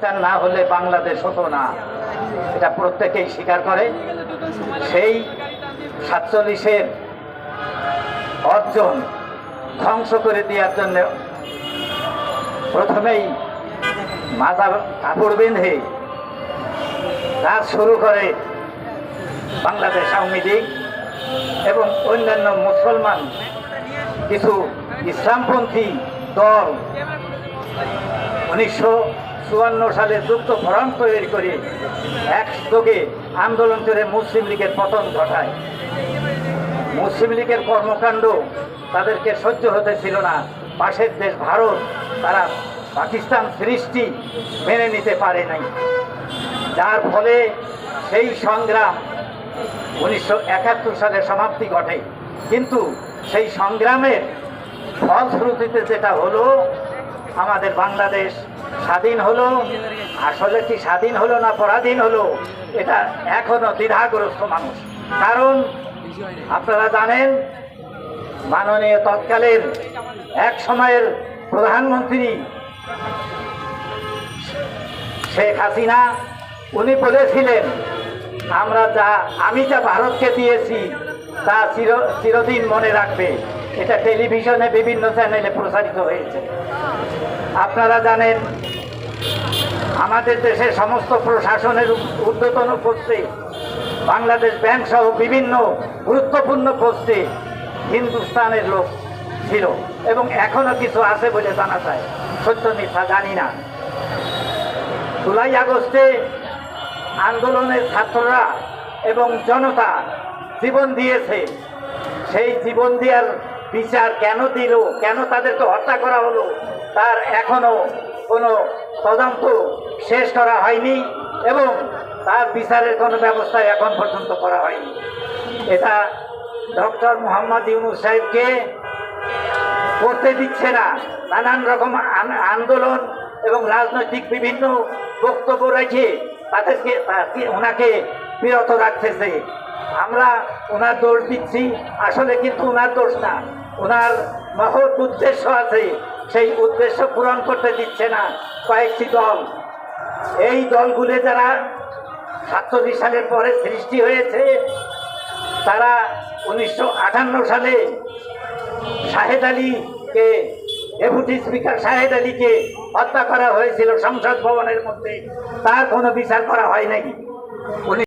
না হলে বাংলাদেশ হতো না। এটা প্রত্যেকেই স্বীকার করে। সেই সাতচল্লিশের অর্জন ধ্বংস করে দেওয়ার জন্য প্রথমেই মাথা কাপড় বেঁধে কাজ শুরু করে বাংলাদেশ আওয়ামী লীগ এবং অন্যান্য মুসলমান কিছু ইসলামপন্থী দল। উনিশশো চুয়ান্ন সালে যুক্ত ফরম তৈরি করে এক একযোগে আন্দোলন করে মুসলিম লীগের পতন ঘটায়। মুসলিম লীগের কর্মকাণ্ড তাদেরকে সহ্য হতে ছিল না। পাশের দেশ ভারত, তারা পাকিস্তান সৃষ্টি মেনে নিতে পারে নাই। যার ফলে সেই সংগ্রাম উনিশশো একাত্তর সালে সমাপ্তি ঘটে। কিন্তু সেই সংগ্রামের ফলশ্রুতিতে যেটা হলো, আমাদের বাংলাদেশ স্বাধীন হলো আসলে কি স্বাধীন হলো না পরাধীন হলো, এটা এখনও দ্বিধাগ্রস্ত মানুষ। কারণ আপনারা জানেন, মাননীয় তৎকালের এক সময়ের প্রধানমন্ত্রী শেখ হাসিনা, উনি বলেছিলেন আমরা যা, আমি যা ভারতকে দিয়েছি, তা চির, চিরদিন মনে রাখবে। এটা টেলিভিশনে বিভিন্ন চ্যানেলে প্রসারিত হয়েছে। আপনারা জানেন, আমাদের দেশের সমস্ত প্রশাসনের ঊর্ধ্বতন পোস্টে, বাংলাদেশ ব্যাংক সহ বিভিন্ন গুরুত্বপূর্ণ পোস্টে হিন্দুস্তানের লোক ছিল এবং এখনও কিছু আছে বলে জানা যায়। সত্য মিথ্যা জানি না। জুলাই আগস্টে আন্দোলনের ছাত্ররা এবং জনতা জীবন দিয়েছে। সেই জীবন দেওয়ার বিচার কেন দিল, কেন তাদেরকে হত্যা করা হলো, তার এখনও কোনো তদন্ত শেষ করা হয়নি এবং তার বিচারের কোনো ব্যবস্থা এখন পর্যন্ত করা হয়নি। এটা ডক্টর মোহাম্মদ ইউনুস সাহেবকে করতে দিচ্ছে না। নানান রকম আন- আন্দোলন এবং রাজনৈতিক বিভিন্ন বক্তব্য রেখে তাদেরকে ওনাকে বিরত রাখতেছে। আমরা ওনার দোষ দিচ্ছি, আসলে কিন্তু ওনার দোষ না। ওনার মহৎ উদ্দেশ্য আছে, সেই উদ্দেশ্য পূরণ করতে দিচ্ছে না কয়েকটি দল। এই দলগুলো যারা সাতচল্লিশ সালের পরে সৃষ্টি হয়েছে, তারা উনিশশো আটান্ন সালে শাহেদ আলীকে ডেপুটি স্পিকার শাহেদ আলীকে হত্যা করা হয়েছিল সংসদ ভবনের মধ্যে। তার কোনো বিচার করা হয় নাই। উনি